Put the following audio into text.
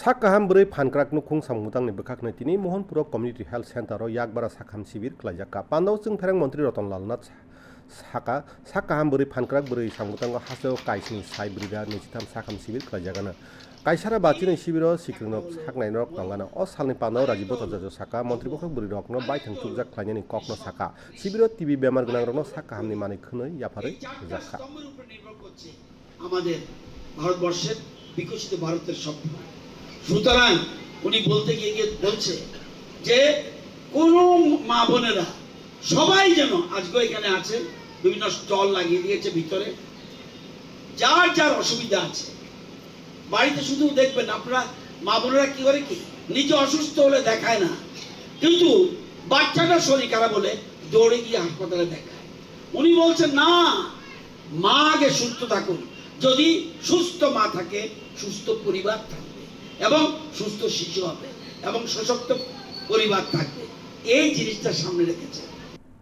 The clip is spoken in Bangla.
সাকাহাম বरै ফানক্রাক samungtangni bwkhakni tini mohanpuro community health center o yakbara sakham sibir khlaijaka pandau chung pherang mantri rotonlal nath saka sakaham bwrwi fankrak bwrwi samungtango hasao kaisini sai brida nechitham sakham sibir khlaijagana kaisara bachini sibiro sikrino saknai rok tongana o salni pandau rajiv bottojojo saka mantri bokhok bwrwi rokno baithang tukjak khlainani kokno saka sibiro tb বেমার গোনাং রকম সাকাহামনি মানে খুনই ইয়াফারে করছে আমাদের ভারতবর্ষের বিকশিত ভারতের স্বপ্ন সুতরাং উনি বলতে গিয়ে গিয়ে বলছে যে কোন মা বোনেরা সবাই যেন আজকে এখানে আছে, বিভিন্ন স্টল লাগিয়ে দিয়েছে ভিতরে। যার যার অসুবিধা আছে। বাড়িতে শুধু দেখবেন আপনারা মা বোনেরা কি করে কি? নিজে অসুস্থ হলে দেখায় না। কিন্তু বাচ্চাটা শরীর খারাপ হলে দৌড়ে গিয়ে হাসপাতালে দেখায়। উনি বলছেন, না, মা আগে সুস্থ থাকুন। যদি সুস্থ মা থাকে, সুস্থ পরিবার থাকবে। এবং সুস্থ শিশু হবে এবং সশক্ত পরিবার থাকবে। এই জিনিসটা সামনে রেখেছে।